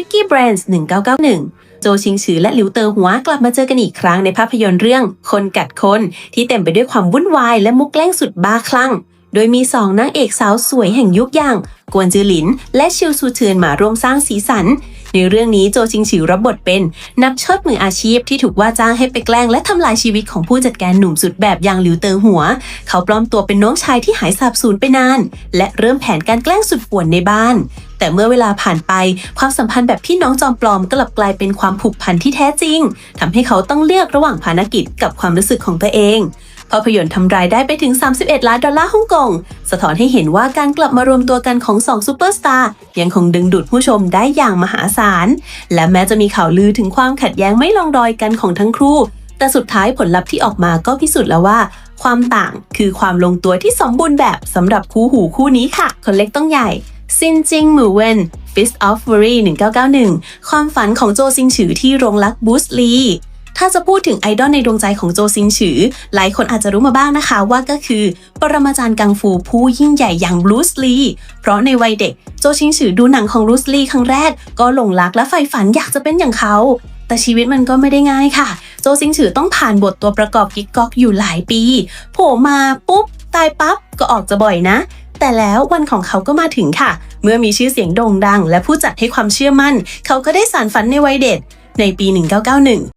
ริกกี้แบรนด์1991 โจชิงฉือและหลิวเตอหัวกลับมาเจอกันอีกครั้งในภาพยนตร์เรื่องคนกัดคนที่เต็มไปด้วยความวุ่นวายและมุกแกล้งสุดบ้าคลั่ง โดยมีสองนางเอกสาวสวยแห่งยุคอย่าง กวนจือหลิน และชิวซูเทือนมาร่วมสร้างสีสัน ในเรื่องนี้โจชิงฉือรับบทเป็นนักเชิดมืออาชีพที่ถูกว่าจ้างให้ไปแกล้งและทำลายชีวิตของผู้จัดการหนุ่มสุดแบบอย่างหลิวเตอหัว เขาปลอมตัวเป็นน้องชายที่หายสาบสูญไปนาน และเริ่มแผนการแกล้งสุดป่วนในบ้านแต่เมื่อเวลาผ่านไปความสัมพันธ์แบบพี่น้องจอมปลอมกลับกลายเป็นความผูกพันที่แท้จริงทำให้เขาต้องเลือกระหว่างภารกิจกับความรู้สึกของตัวเอง ภาพยนตร์ทำรายได้ไปถึง 31 ล้านดอลลาร์ฮ่องกง สะท้อนให้เห็นว่าการกลับมารวมตัวกันของสองซูเปอร์สตาร์ยังคงดึงดูดผู้ชมได้อย่างมหาศาล และแม้จะมีข่าวลือถึงความขัดแย้งไม่ลงรอยกันของทั้งคู่ แต่สุดท้ายผลลัพธ์ที่ออกมาก็พิสูจน์แล้วว่า ความต่างคือความลงตัวที่สมบูรณ์แบบสำหรับคู่หูคู่นี้ค่ะ คนเล็กต้องใหญ่ซินจิงหมูเวน Fist of Fury 1991 ความฝันของโจซิงฉือที่โรงรักบูสลี ถ้าจะพูดถึงไอดอลในดวงใจของโจซิงฉือ หลายคนอาจจะรู้มาบ้างนะคะว่าก็คือ ปรมาจารย์กังฟูผู้ยิ่งใหญ่อย่างบรูซลีเพราะในวัยเด็กโจซิงฉือดูหนังของบรูซลีครั้งแรก ก็หลงรักและใฝ่ฝันอยากจะเป็นอย่างเขา แต่ชีวิตมันก็ไม่ได้ง่ายค่ะ โจซิงฉือต้องผ่านบทตัวประกอบกิ๊กก๊อกอยู่หลายปี โผล่มาปุ๊บตายปั๊บก็ออกจะบ่อยนะแต่แล้ววันของเขาก็มาถึงค่ะ เมื่อมีชื่อเสียงโด่งดัง และผู้จัดให้ความเชื่อมั่น เขาก็ได้สารฝันในวัยเด็กในปี 1991